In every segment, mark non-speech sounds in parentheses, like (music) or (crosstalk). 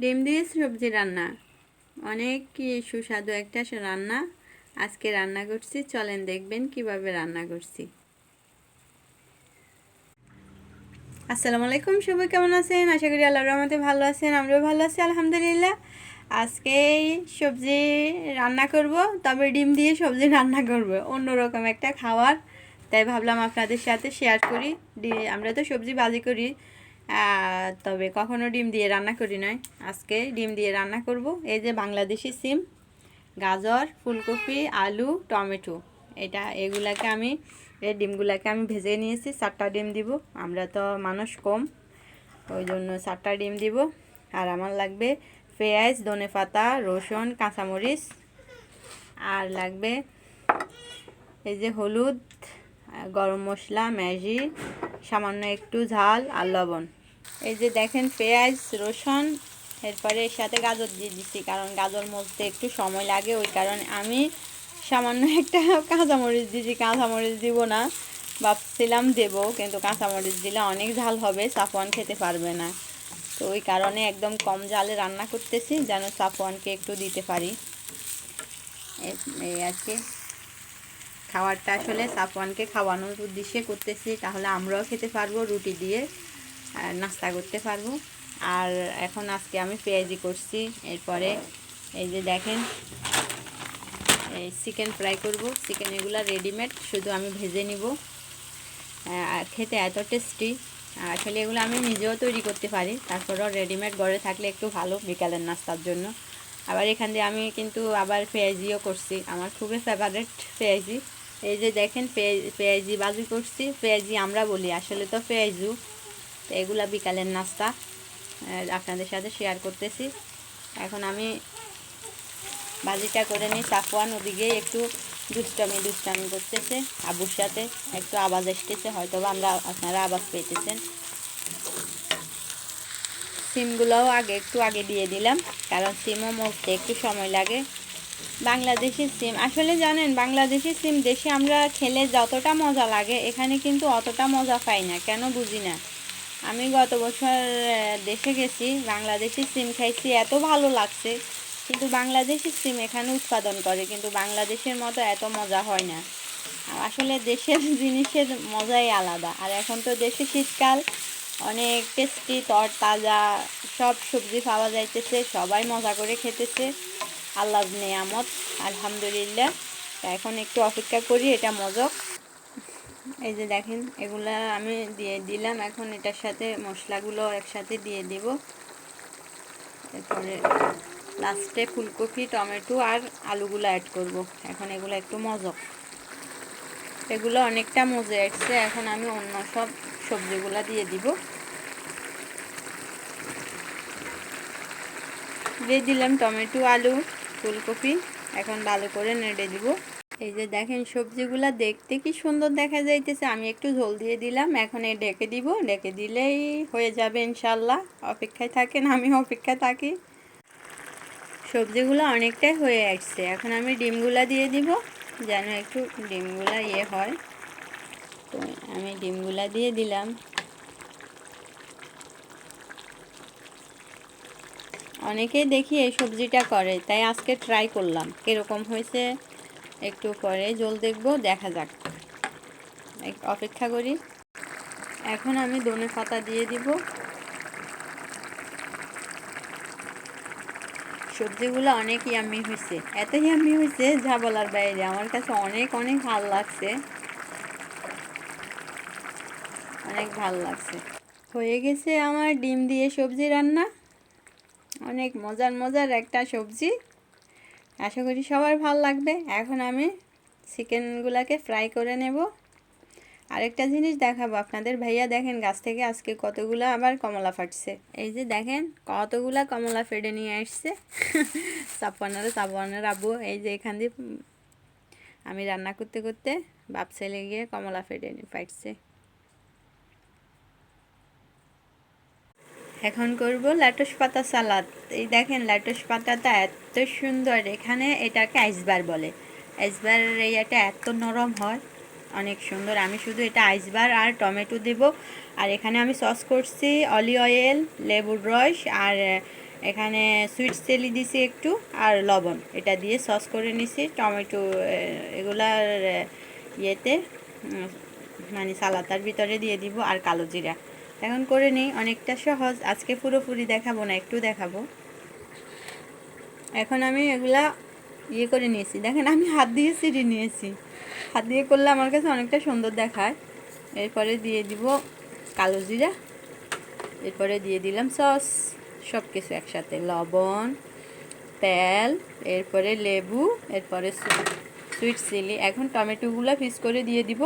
ডিম দিয়ে সবজি রান্না। অনেক সুস্বাদু একটা রান্না। আজকে রান্না করছি, চলেন দেখবেন কীভাবে রান্না করছি। আসসালামু আলাইকুম, সবাই কেমন আছেন? আশা করি আল্লাহর রহমতে ভালো আছেন, আমরাও ভালো আছি, আলহামদুলিল্লাহ। আজকে সবজি রান্না করব, তবে ডিম দিয়ে সবজি রান্না করব, অন্যরকম একটা খাওয়ার। তাই ভাবলাম আপনাদের সাথে শেয়ার করি। আমরা তো সবজি ভাজি করি। তবে কখনো ডিম দিয়ে রান্না করি নয় আজকে ডিম দিয়ে রান্না করব। এই যে বাংলাদেশি সিম, গাজর, ফুলকপি, আলু, টমেটো। এটা এগুলাকে আমি, এই ডিমগুলাকে আমি ভেজে নিয়েছি। চারটা ডিম দিব। আমরা তো মানুষ কম, ওই জন্য চারটা ডিম দিব। আর আমার লাগবে পেঁয়াজ, ধনে পাতা, রসুন, কাঁচামরিচ। আর লাগবে এই যে হলুদ, গরম মশলা, ম্যাগি, সামান্য একটু ঝাল আর লবণ। এই যে দেখেন পেঁয়াজ, রসুন, এরপরে এর সাথে গাজর দিয়ে দিচ্ছি কারণ গাজর মজতে একটু সময় লাগে, ওই কারণে আমি সামান্য একটা কাঁচামরিচ দিয়েছি কাঁচামরিচ দিব না, ভাবছিলাম দেবো, কিন্তু কাঁচামরিচ দিলে অনেক ঝাল হবে, সাফওয়ান খেতে পারবে না। তো ওই কারণে একদম কম জালে রান্না করতেছি, যেন সাফওয়ানকে একটু দিতে পারি। এই- আর কি। খাবারটা আসলে সাফওয়ানকে খাওয়ানোর উদ্দেশ্যে করতেছি, তাহলে আমরাও খেতে পারব রুটি দিয়ে। নাস্তা করতে পারব। আর এখন আজকে আমি পেঁয়াজি করছি। এরপরে এই যে দেখেন, এই চিকেন ফ্রাই করব। চিকেন এগুলো রেডিমেড শুধু আমি ভেজে নিব। খেতে এত টেস্টি আসলে এগুলো আমি নিজেও তৈরি করতে পারি। তারপরেও রেডিমেড ঘরে থাকলে একটু ভালো বিকালের নাস্তার জন্য। আবার এখান দিয়ে আমি কিন্তু আবার পেঁয়াজিও করছি। আমার খুবই ফেভারেট পেঁয়াজি। এই যে দেখেন পেঁয়াজি বাজি করছি। পেঁয়াজি আমরা বলি। আসলে তো পেঁয়াজু। তো এগুলা বিকালের নাস্তা আপনাদের সাথে শেয়ার করতেছি। এখন আমি ভাজিটা করে নিই। সাফওয়ান ওদিকে একটু দুষ্টামি দুষ্টামি করতেছে। আবুর সাথে একটু আওয়াজ আসতেছে হয়তো আমরা, আপনারা আওয়াজ পেতেছেন। সিমগুলোও আগে, একটু আগে দিয়ে দিলাম, কারণ সিমও মরতে একটু সময় লাগে। বাংলাদেশি সিম, আসলে জানেন, বাংলাদেশি সিম দেশে আমরা খেলে যতটা মজা লাগে, এখানে কিন্তু অতটা মজা পাই না, কেন বুঝি না? আমি গত বছর দেশে গেছি, বাংলাদেশি সিম খাইছি, এত ভালো লাগছে। কিন্তু বাংলাদেশি সিম এখানে উৎপাদন করে, কিন্তু বাংলাদেশের মতো এত মজা হয় না। আসলে দেশের (laughs) জিনিসের মজাই আলাদা। আর এখন তো দেশে শীতকাল, অনেক টেস্টি তর তাজা, সব সবজি পাওয়া যাইতেছে, সবাই মজা করে খেতেছে। আল্লাহ নেয়ামত, আলহামদুলিল্লাহ। এখন একটু অপেক্ষা করি, এটা মজক এই যে দেখেন, এগুলা আমি দিয়ে দিলাম। এখন এটার সাথে মশলাগুলো একসাথে দিয়ে দিব। এরপরে লাস্টে ফুলকপি, টমেটো আর আলুগুলো অ্যাড করব। এখন এগুলো একটু মজক এগুলো অনেকটা মজে আসছে। এখন আমি অন্য সব সবজিগুলো দিয়ে দিব। দিয়ে দিলাম টমেটো, আলু, ফুলকপি। এখন ভালো করে নেড়ে দিব। এই যে দেখেন সবজিগুলা দেখতে কি সুন্দর দেখা যাইতেছে। আমি একটু ঝোল দিয়ে দিলাম, এখন এই ডেকে দিব। ডেকে দিলেই হয়ে যাবে ইনশাল্লাহ অপেক্ষায় থাকেন আমি অপেক্ষায় থাকি। সবজিগুলো অনেকটাই হয়ে আসছে। এখন আমি ডিমগুলা দিয়ে দিব, যেন একটু ডিমগুলা ইয়ে হয়। তো আমি ডিমগুলা দিয়ে দিলাম। অনেকেই দেখি এই সবজিটা করে, তাই আজকে ট্রাই করলাম। কীরকম হয়েছে? একটু পরে জল দেখব, দেখা যাক। অপেক্ষা করি। এখন আমি দনে পাতা দিয়ে দিব। সবজিগুলো অনেক ইয়াম্মি হয়েছে এত ইয়াম্মি হয়েছে যা বলার বাইরে, আমার কাছে অনেক অনেক ভালো লাগছে। অনেক ভালো লাগছে। হয়ে গেছে আমার ডিম দিয়ে সবজি রান্না। অনেক মজার মজার একটা সবজি। আশা করি সবার ভালো লাগবে। এখন আমি চিকেনগুলোকে ফ্রাই করে নেব। আরেকটা জিনিস দেখাবো আপনাদের। ভাইয়া, দেখেন গাছ থেকে আজকে কতগুলো আবার কমলা ফাটছে। এই যে দেখেন, কতগুলো কমলা ফেটে নিয়ে আসছে। (laughs) চাপানের চাপানের আবু এই যে এখান দিয়ে আমি রান্না করতে করতে বাপ ছেলে গিয়ে কমলা ফেটে ফাটছে। এখন করব ল্যাটস পাতা সালাদ। এই দেখেন ল্যাটস পাতাটা এত সুন্দর, এখানে এটাকে আইসবার বলে। আইসবার এই এটা এত নরম হয়, অনেক সুন্দর। আমি শুধু এটা আইসবার আর টমেটো দেব। আর এখানে আমি সস করছি অলি অয়েল, লেবুর রস, আর এখানে সুইট চিলি দিছি একটু, আর লবণ। এটা দিয়ে সস করে নিছি, টমেটো এগুলার ইয়েতে মানে সালাতার ভিতরে দিয়ে দিব, আর কালো জিরা। এখন করে নিই, অনেকটা সহজ। আজকে পুরোপুরি দেখাবো না, একটু দেখাবো। এখন আমি এগুলা ইয়ে করে নিয়েছি। দেখেন, আমি হাত দিয়ে সিঁড়ি নিয়েছি। হাত দিয়ে করলে আমার কাছে অনেকটা সুন্দর দেখায়। এরপরে দিয়ে দিব কালো জিরা। এরপরে দিয়ে দিলাম সস। সব কিছু একসাথে। লবণ, তেল, এরপরে লেবু, এরপরে সুইট চিলি। এখন টমেটোগুলো পিস করে দিয়ে দিব।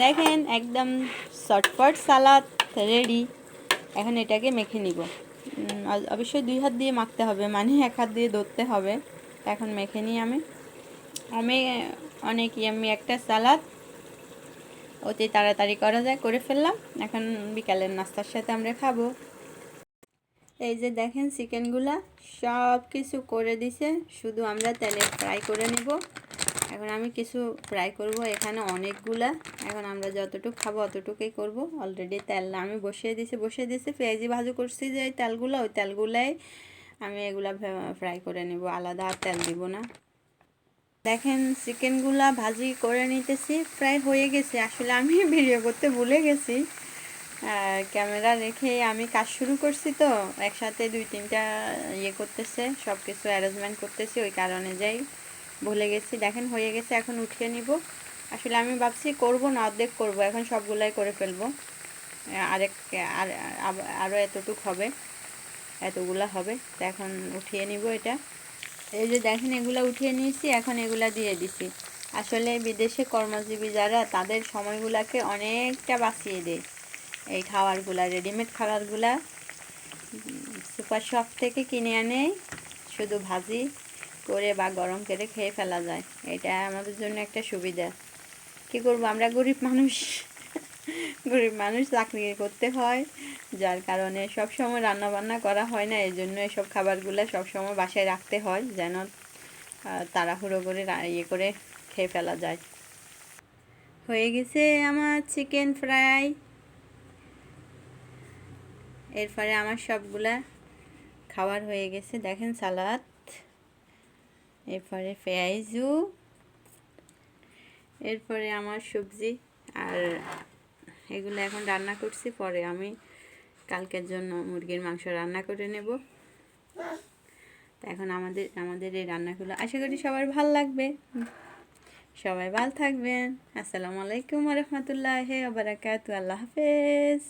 দেখেন, একদম শর্টপট সালাদ রেডি এখন এটাকে মেখে নিব। অবশ্যই দুই হাত দিয়ে মাখতে হবে মানে এক হাত দিয়ে ধরতে হবে। এখন মেখে নিই আমি। আমি, অনেক আমি একটা সালাদ। অতি তাড়াতাড়ি করা যায়, করে ফেললাম। এখন বিকালের নাস্তার সাথে আমরা খাব। এই যে দেখেন চিকেনগুলা সব কিছু করে দিছে। শুধু আমরা তেলে ফ্রাই করে নেব। এখন আমি কিছু ফ্রাই করব, এখানে অনেকগুলা। এখন আমরা যতটুকু খাব অতটুকুই করব। অলরেডি তেল আমি বসিয়ে দিছি বসিয়ে দিছি, পেঁয়াজি ভাজু করছি যে তেলগুলো, ওই তেলগুলাই আমি এগুলা ফ্রাই করে নেব। আলাদা আর তেল দিব না। দেখেন, চিকেনগুলা ভাজি করে নিতেছি, প্রায় হয়ে গেছে। আসলে আমি (laughs) ভিডিও করতে ভুলে গেছি। ক্যামেরা রেখে আমি কাজ শুরু করছি তো, একসাথে দুই তিনটা ইয়ে করতেছে সব কিছু অ্যারেঞ্জমেন্ট করতেছি, ওই কারণে যাই। ভুলে গেছি। দেখেন, হয়ে গেছে, এখন উঠিয়ে নিব। আসলে আমি ভাবছি করব না, অর্ধেক করব। এখন সবগুলাই করে ফেলব। আরেক আর আরও এতটুক হবে, এতগুলা হবে। তো এখন উঠিয়ে নিব এটা। এই যে দেখেন, এগুলা উঠিয়ে নিয়েছি, এখন এগুলা দিয়ে দিছি। আসলে বিদেশে কর্মজীবী যারা, তাদের সময়গুলাকে অনেকটা বাঁচিয়ে দেয়। এই খাবারগুলা রেডিমেড খাবারগুলা সুপার শপ থেকে কিনে আনে, শুধু ভাজি। করে বা গরম করে খেয়ে ফেলা যায়। এটা আমাদের জন্য একটা সুবিধা। কি করব? আমরা গরিব মানুষ। (laughs) গরিব মানুষ চাকরি করতে হয়, যার কারণে সব সময় রান্না বান্না করা হয় না। এই জন্য এসব খাবারগুলো সব সময় বাসায় রাখতে হয়, যেন তাড়াহুড়ো করে ইয়ে করে খেয়ে ফেলা যায়। হয়ে গেছে আমার চিকেন ফ্রাই। এরপরে আমার সবগুলা খাবার হয়ে গেছে। দেখেন সালাদ। এরপরে পেঁয়াজু, এরপরে আমার সবজি আর এগুলো এখন রান্না করছি, পরে আমি কালকের জন্য মুরগির মাংস রান্না করে নেব। তো এখন আমাদের আমাদের এই রান্নাগুলো আশা করি সবার ভালো লাগবে। সবাই ভালো থাকবেন। আসসালামু আলাইকুম রহমতুল্লাহ বারাকাতু আল্লাহ হাফেজ।